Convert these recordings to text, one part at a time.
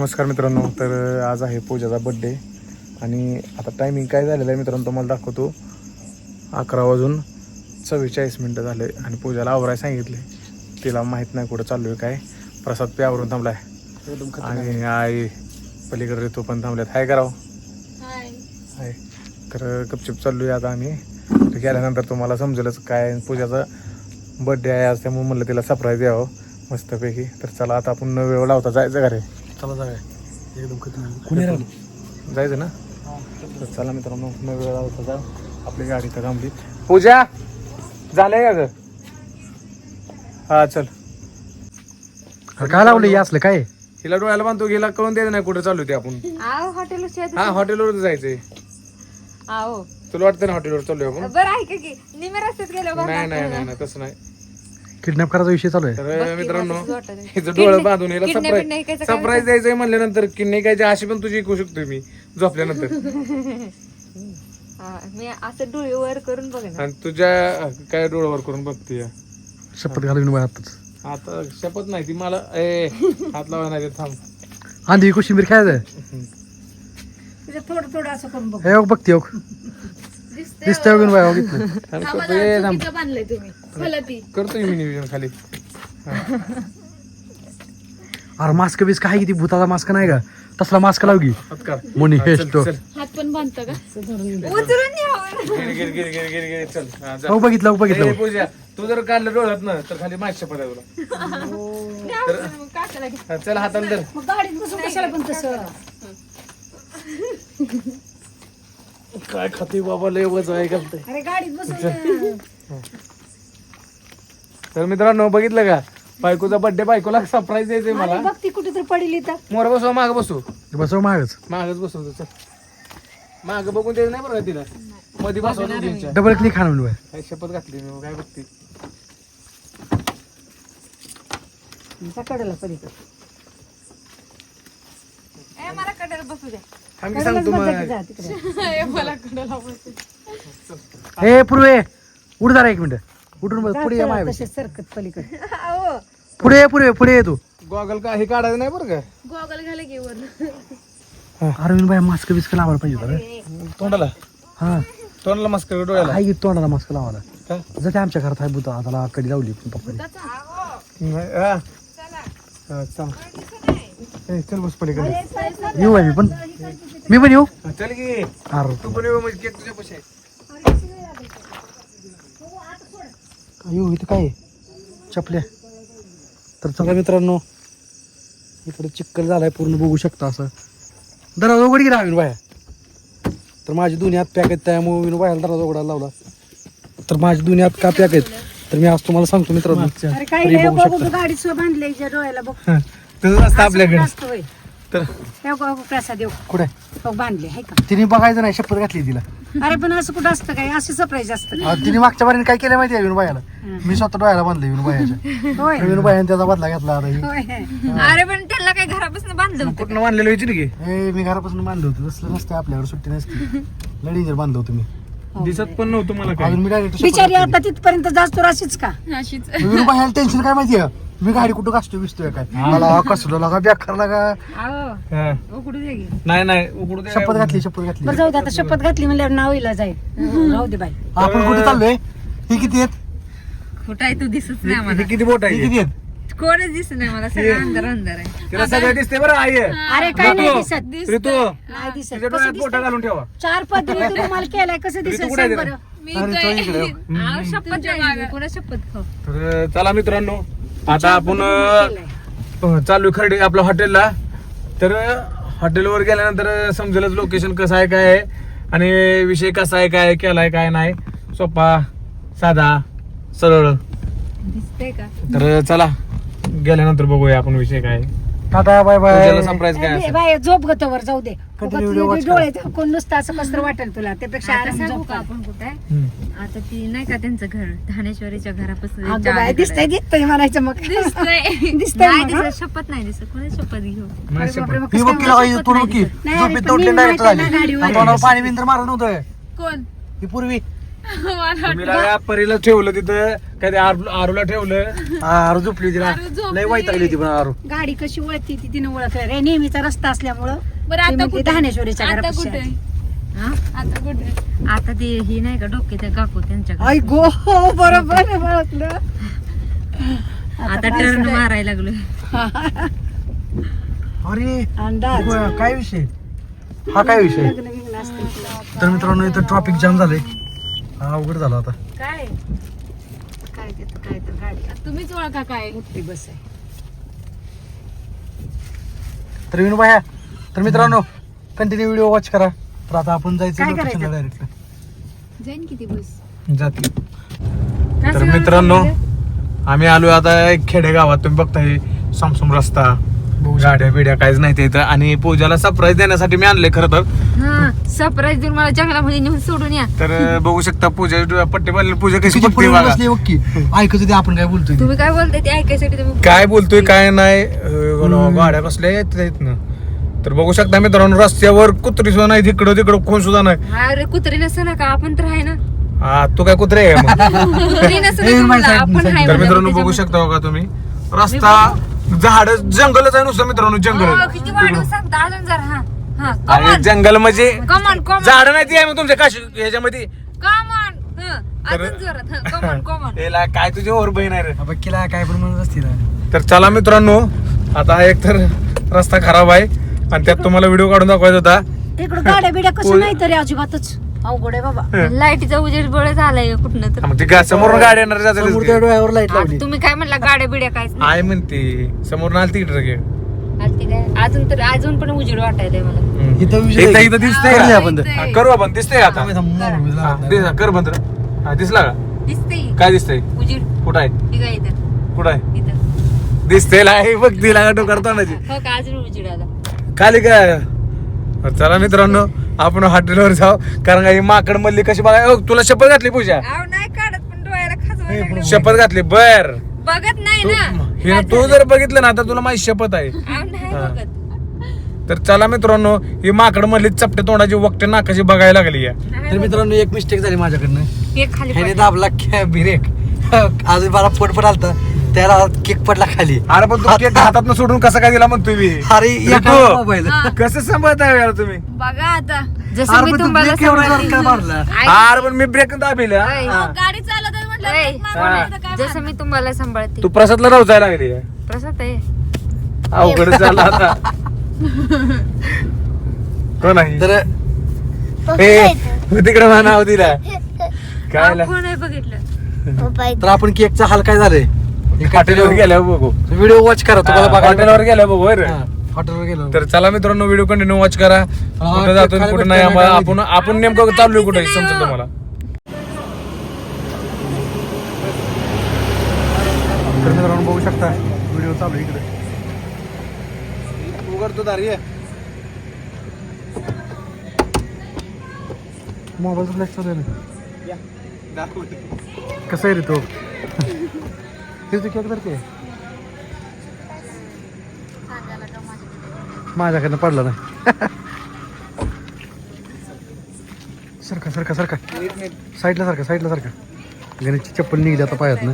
नमस्कार मित्रांनो तर आज आहे पूजाचा बड्डे आणि आता टायमिंग काय झालेलं आहे मित्रांनो तुम्हाला दाखवतो. अकरा वाजून चव्वेचाळीस मिनटं झाले आणि पूजाला आवराय सांगितले. तिला माहीत नाही कुठं चालू आहे काय. प्रसाद प्यावरून थांबलाय. आणि आई पलीकडे तो पण थांबल्यात. हाय करावं. आहे तर गपचिप चाललो आहे आता आम्ही. तर गेल्यानंतर तुम्हाला समजेलच काय पूजाचा बड्डे आहे आज. त्यामुळे म्हणलं तिला सरप्राईज द्यावं. मस्तपैकी. तर चला आता आपण न वेळ लावता जायचं घरी चला जाऊया एकदम कुणी जायचं ना? तर चला मित्रांनो न वेळ जा आपली गाडी तर थांबली. पूजा! झालंय का ग हा चल. काय लावलं? असलं काय? हिला डोळ्याला बांधतो गेला कळून द्यायचं नाही कुठे चालू ते आपण. हॉटेल हा हॉटेलवर जायचंय. आहो. तुला वाटतं ना हॉटेलवर चाललोय आपण? बरं ऐका की. निम्या रस्त्यात गेलो नाही नाही नाही नाही तसं नाही. किडनॅप करायचा विषय चालू आहे. तर मित्रांनो. हिचं डोळं बांधून हिला नाही करायचं काय सरप्राईज द्यायचंय म्हणल्यानंतर किन्ने काय अशी पण तुझी ऐकू शकतोय मी झोपल्यानंतर. हा, मी असं डोळे वर करून बघ ना आणि तुझ्या काय डोळ्यावर करून बघते शपथ घालून बाय हातच आता शपथ नाही ती मला ए हात लावा नाही थांब. आंधी कोशिंबीर खायचं थोडं थोडं असं करून बघ. हे बघ बघते हो दिसतंय बघून बाय बघितलं. बांधलंय तुम्ही. फलती करतोय मी नियोजन खाली. अरे मास्क बिस्क आहे किती भूताचा मास्क नाही का? तसला मास्क लाव की. हात कर मोनी हा, चल, हेस्टो चल. हात पण बांधतो का? उचलून न्यावं. गिर, गिर, गिर, गिर, गिर, गिर, चल जा. बघितलं हो बघितलं. तू जर काढलं डोळ्यात ना तर खाली शपथ आहे तुला न्यावं मग काकाला घे. हा, चल हाताला धर. काय खाते बाबा? लय वज आहे घालते तर मित्रांनो बघितलं का? बायकोचा बर्थडे बायकोला सरप्राईज द्यायचंय मला. बघ ती कुठे तर पडली तर. मोर बसू माग बसू बसव मागच. मागच बसवतो चल. माग बघून द्यायचं नाही बरं का तिला? मध्ये बसवतो डबल क्लिक खाणून बाय काय शपथ घातली मी काय बघते? कडेला ए मला कडेला बसू द्या. थांब की सांगतो मग. ए, मला कडेला बसू ए पूर्वे उठ जरा एक मिनिट. उठून बस पुढे ये सरकत पलीकडे. अहो. पुढे ये पुढे पुढे ये तू. गॉगल का हे काढायचं नाही बरं का? गॉगल घाला की वर अरविंद बाय मास्क बिस्क लावायला पाहिजे होता रे. तोंडाला? हा. तोंडाला मस्क डोळ्याला? आहे की तोंडाला मास्क लावायला? का? जर आमच्या घरात आहे भूता आता कडी लावली पण पप्पाने. नाही, हा. हा, चल. ए, चल बस पलीकडे. येऊ आहे मी पण. मी पण येऊ? चल की. अरे. तू पण येऊ म्हणजे केक तुझ्या पैसे येऊ इथं काय आहे? चपल्या. तर चला मित्रांनो इकडे चिक्कल झालाय पूर्ण बघू शकता असं. दरवाजा उघड की राहील बाया तर माझी दोन्ही हात पॅक आहेत त्यामुळे मी बाहेर दरवाजा उघडायला लावला. तर माझी दोन्ही हात का पॅक आहेत? तर मी आज तुम्हाला सांगतो मित्रांनो. अरे काही तरी नाही बघू बघू शकता. गाडी सुद्धा बांधली हिच्या डोळ्याला बघ. तसंच असतं आपल्याकडे. होय. तर प्रसाद देऊ कुठे बांधले आहे का? तिने बघायचं नाही शपथ घातली तिला. अरे पण असं कुठं असतं काय? असं सरप्राईज असतं. तिने मागच्या बारीने काय केलं माहिती आहे विनू बायाला मी स्वतः डोळ्याला बांधले विनू बायाच्या होय. विनू बायाने त्याचा बदला घेतला आता ही. होय. अरे पण त्याला काय घरापासून बांधलं होतं कुठनं मानलेलं विचार की. ए मी घरापासून बांधलं होतं. तसलं नसतं आपल्याकडे सुट्टी नसते. लढींजर बांधलं होतं मी. दिसत पण नव्हतं मला काय अजून मी डायरेक्ट बिचारी आता तिथपर्यंत जास्त अशीच का? अशीच. विनू बायाला टेन्शन काय माहितीये मी गाडी कुठं कासतो बिसतोय काय? मला कसलो लागा बेकार लागा. हा. दे की. नाही नाही उघडू दे. शपथ घातली शपथ घातली. बरं जाऊ दे आता शपथ घातली म्हणल्यावर नाव इला जाईल. राहू दे बाई. आपण कुठे चाललोय? ही किती आहेत? कुठं आहे तू दिसत नाही हे मला किती बोट ही आहे किती आहेत? कोणच दिसत नाही मला सगळं अंधार अंधार आहे. तिला सगळं दिसते बरं आई अरे काय नाही दिसत. ऋतू. नाही दिसत. तिच्या कसं डोळ्यात बोट दिसत घालून ठेवा. चार पदरी रुमाल केलाय कसं दिसत कुठे आहे सांग तिला? बरं. मी अरे तो इकडे. आव, शपथ नाही कोणा शपथ खाऊ? तर चला मित्रांनो आता आपण अं, चालू खरडे आपल्या हॉटेलला. तर हॉटेलवर गेल्यानंतर समजेलच लोकेशन कसं आहे काय आहे आणि विषय कसा आहे काय केलाय काय नाही. सोपा साधा सरळ. दिसतंय का? तर चला गेल्यानंतर बघूया आपण विषय काय आहे. Tata bye bye. सरप्राईज काय असेल? झोप गतवर जाऊ दे. कधी उगाच video watch डोळे कोण नुसतं असं कसं वाटेल तुला. त्यापेक्षा आता आराम सांगू झोप का. आपण कुठे? आहे हम्म. आता ती नाही का त्यांचं घर? धानेश्वरीच्या घरापासून अगं बाई दिसतंय दिसतंय म्हणायचं मग. दिसतंय. दिसतंय मग, हा? शपथ नाही दिसत. कोणी शपथ घेऊ? नाही अरे बापरे, शपथ. मग ही कसं बघ काय केला मला तू शपथ बघ की. नाही नाही, झोपेत पण तोडले मी डायरेक्ट माहिती झाली. आहे ना गाडीवर. आणि तोंडावर पाणी बिंदर मारत नव्हतं कोण? ही पूर्वी. तुम्ही परीला ठेवलं तिथं. काय ते आरू- आरूला ठेवलं? आरू झोपली होती ना. लय वैतागली होती पण आरू. गाडी कशी वळती ती तिने ओळखलं रे. नेहमीचा रस्ता असल्यामुळं बरं ती आता म्हणते कुठे? धानेश्वरीच्या आता घरापाशी कुठे? आहे. हा? आता कुठे? आता ती ही नाही का डोक्याच्या काकू त्यांच्या आई गो बरोबर आहे, ओळखलं आता टर्न मारायला लागलो अरे अंदाज. ब- काय विषय? हा काय विषय? लग्न बिग्न असतं तर मित्रांनो इथं ट्रॉफिक जाम झालंय. हा अवघड झाला आता. काय? काय ते काय तर गाडी. तुम्हीच ओळखा काय मोठी बस आहे. तर विनू भाया तर मित्रांनो कंटिन्यू व्हिडिओ वॉच करा. तर आता आपण जायचं काय लोकेशनला करायचं? डायरेक्ट जाईन किती बस? जाते. तर मित्रांनो आम्ही आलो आता एक खेडेगावात. तुम्ही बघताय सामसुम रस्ता. गाड्या बिड्या काहीच नाही ते इथं. आणि पूजाला सरप्राईज देण्यासाठी मी आणले खरं तर. हा सरप्राईज देऊन मला जंगलामध्ये नेऊन सोडून या. तर बघू शकता पूजा पट्टी बांधली पूजा कशी बघा. ऐकत होते आपण काय बोलतोय ते. तुम्ही काय बोलताय ते ऐकायसाठी तुम्ही काय बोलतोय काय नाही. अं, गाड्या कसल्या आहेत इथनं. तर बघू शकता मित्रांनो रस्त्यावर कुत्री सुद्धा नाही तिकडं तिकडं कोण सुद्धा नाही. अरे कुत्री नसतं ना का? आपण तर आहे ना. हा तू काय कुत्रे आहे मग? कुत्री नसतं हे ना का माझ्या मला? आपण आहे तर म्हणलं मित्रांनो बघू. शकता बघा तुम्ही. रस्ता झाड जंगलच आहे नुसतं मित्रांनो हो, जंगल किती वाढवून सांगता? अजून जरा हा हा. आणि कमॉन जंगल म्हणजे कमॉन कमॉन झाड नाही ती आहे मग तुमच्या काशी ह्याच्यामध्ये कमॉन तर- अजून जोरात कमॉन कमॉन याला काय तुझी ओर बहीण आहे रे? हा बघ केला काय पण म्हणत असते ना तर चला मित्रांनो आता हा एक तर रस्ता खराब आहे आणि त्यात तुम्हाला व्हिडिओ काढून दाखवायचा होता. तिकडं गाड्या बिड्या कसं पोल- नाही तरी अजिबातच. अवघड आहे बाबा. लाईटीचा उजेड बळ झालाय कुठनं तर. मग ती गा- समोरून गाडी येणार जाते डोळ्यावर लाइट लावली. आता तुम्ही काय म्हणला गाड्या बिड्या नाही आहे म्हणते समोरून आली ती ट्रक आलती काय? अजून तर अजून पण उजेड वाटायला मला. इथं विषय इथं आहे. इथं दिसतंय का? हा, करू आपण दिसतंय का आता? थांब, थांब, हा. दिस- कर बंद हा दिसला का? दिसते काय दिसतंय? उजेड. कुठं आहे? हे काय इथं? कुठं आहे? इथं. दिसतंय आहे बघ तिला का डोकर तोंडाची? हो का अजून उजेड आला. खाली काय चला मित्रांनो आपण हॉटेलवर जाऊ. कारण का ही माकड मल्ली कशी बघा अहो, तुला शपथ घातली पूजा? अहो नाही काढत पण डोळ्याला खाजवायला लागलं. शपथ घातली बर. बघत नाही तू ना. तू जर बघितलं ना आता तुला माझी शपथ आहे. अहो नाही हा. बघत. तर चला मित्रांनो ही माकड मधली चपटे तोंडाची वक्ते नाकाशी बघायला लागली आहे. तर मित्रांनो एक मिस्टेक झाली माझ्याकडनं. खाली ह्याने. दाबला खे- ब्रेक अजून मला पण आलता. त्याला केक पडला खाली. अरे पण तू केक हातात सोडून कसं काय दिला म्हणतोय मी अरे एका मोबाईल. कसं सांभाळत आहे यार तुम्ही? बघा आता जसं अरे मी तुम्हाला. अरे पण मी ब्रेक दाबील हा. गाडी चालत काय जसं मी तुम्हाला सांभाळते. तू प्रसादला राहू लागली आहे. प्रसाद आहे. अवघड झाला आता. कोण आहे? तर तिकडे म्हणावं तिला. काय अहो, कोण आहे बघितलं. तर आपण केकचा हाल काय झालंय? हॉटेलवर गेल्यावर बघू. व्हिडिओ वॉच करा तुम्हाला बघायला हॉटेलवर गेल्यावर बघू बरं. हा, हॉटेलवर गेलो तर चला मित्रांनो व्हिडिओ कंटिन्यू वॉच करा. कुठं ते जातो कुठं नाही ना आम्हाला आपण आपण नेमकं चाललोय कुठे समजेल तुम्हाला? तर मित्रांनो बघू शकता व्हिडिओ चालू इकडे. उघडतो दारी मोबाईलचा फ्लॅश चालू आहे कसं आहे रे तो? हे केक तर ते माझ्याकडनं पडला नाही. सरका सरका सरका. साईडला सारखा साईडला सारखा गणेशची चप्पल निघली आता पायात ना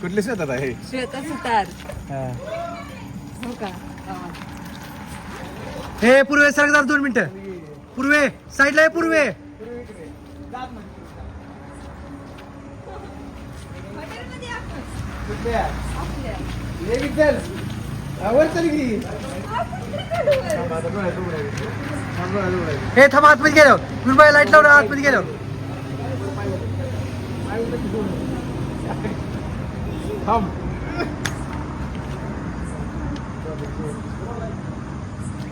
कुठले शेतात आहे? श्वेता सुतार. हो. का? हे पूर्वे सरक जरा दोन मिनिटं. पूर्वे साईडला आहे पूर्वे. हे थांबा आतमध्ये गेल्यावर गुरुबाई लाइट लावलं आतमध्ये गेल्यावर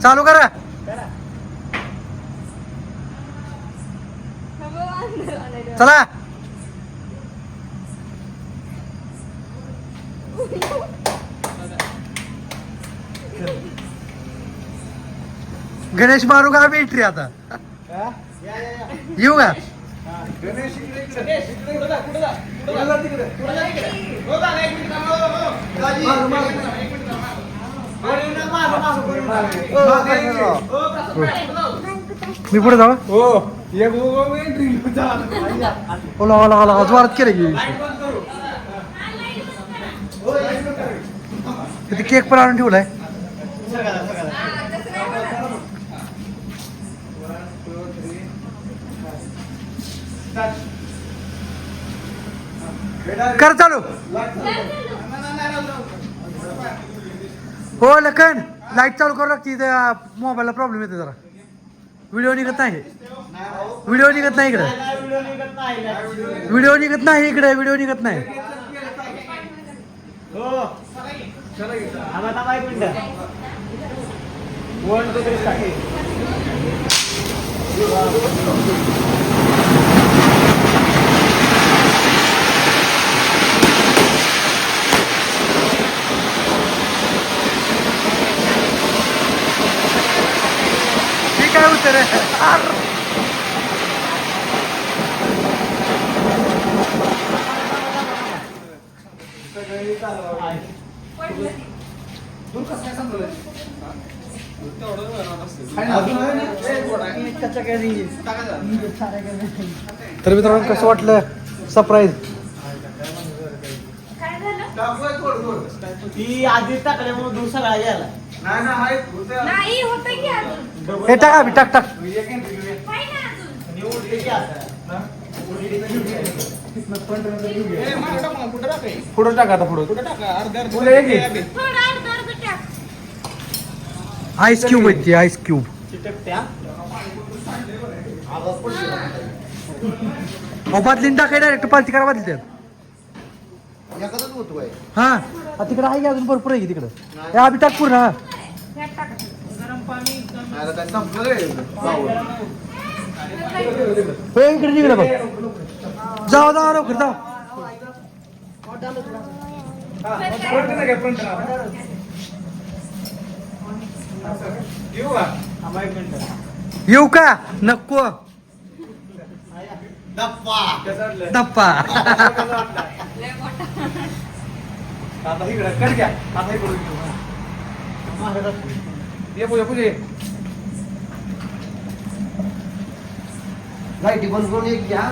चालू करा. चला. गणेश मारू का एंट्री आता? येऊ का? मी पुढे जाऊ? हो ओला ओला ओला जोरात केलं की? तिथे केक पण आणून ठेवलाय. कर चालू. हो लखन लाइट चालू करू लागते. मोबाईलला प्रॉब्लेम येतो जरा. व्हिडिओ निघत नाही. व्हिडिओ निघत नाही इकडे. व्हिडिओ निघत नाही इकडे. व्हिडिओ निघत नाही. ठीक आहे उत्तर तर मित्रांनो कसं वाटलं? सरप्राईज काय झालं ती आधीच टाकल्यामुळे दूर सगळा गेला नाही होत की अजून? हे टाक टाक टाक. काय ना अजून. आणि उडली की आता पुढं. टाका आता पुढं थोडं अर्ध अर्ध टाक. आईस क्यूब आहेत ती आईस क्यूब चिटकत्या आवाज पडतो अहो बादलीन टाकाय डायरेक्ट पालती करा बादली त्यात एखादच आहे हा. हा, तिकडं आहे की अजून भरपूर आहे की तिकडं? हे आम्ही टाक पूर्ण हा. इकडे तिकडे बघ. जाऊ जाऊ लवकर जाऊ. येऊ का? नको. दप्पा. आता इकडे कट घ्या. आता इकडून ये पूजा पूजा ये. लाईटी बंद करून एक घ्या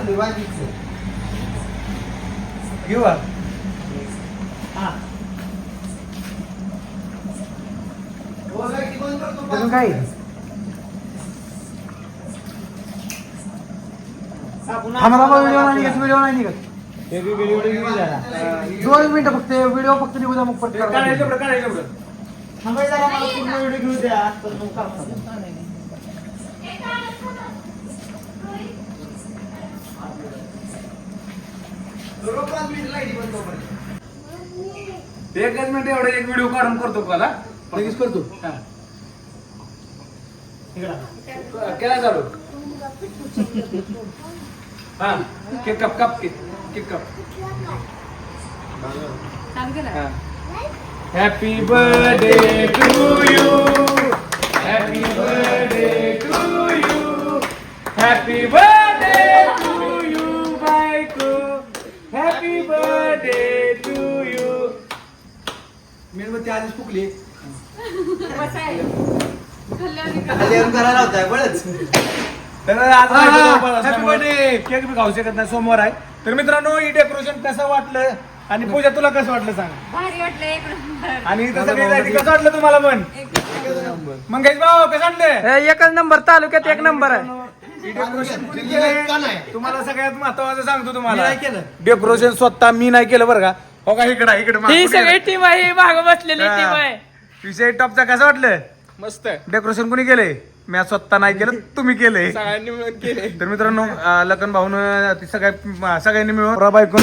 घेऊ हा. काय? व्हिडिओ नाही निघत व्हिडिओ नाही निघत. दोन मिनिटं फक्त व्हिडिओ फक्त निघू द्या मग पट जरा मला पूर्ण व्हिडिओ घेऊ द्या तर मग काम चालेल. एकच मिनिट एवढं एक व्हिडिओ काढून करतो का लगेच करतो. केला चालू? हा. Cake cup cup cake cake cup. चालू केलं? Happy birthday to you happy birthday to you happy birthday to you बायको हॅपी बर्थडे टू यू मेणबत्ती आधीच फुकली येऊन करायला होता बळच तर आज हा, हा, happy असल्यामुळे birthday. केक बी खाऊ शकत नाही सोमवार आहे. तर मित्रांनो ही डेकोरेशन कसं वाटलं आणि पूजा तुला कसं वाटलं सांग? भारी वाटलं एक नंबर. आणि इथं सगळी जायची कसं वाटलं तुम्हाला पण? मंगेश भाऊ कसं वाटलं? एकच नंबर तालुक्यात एक नंबर आहे. ही? तुम्हाला सगळ्यात महत्वाचं सांगतो तुम्हाला. डेकोरेशन स्वतः मी नाही केलं बरं का? हो का इकडे इकडे ही सगळी टीम आहे ही माग बसलेली टीम आहे. विषय टॉपचा कसं वाटलं? मस्त. डेकोरेशन कुणी केलंय? मी आज स्वतः नाही केलं तुम्ही केलंय. सगळ्यांनी मिळून केले तर मित्रांनो अं, लखन भाऊन सगळ्या सगळ्यांनी मिळून बायकून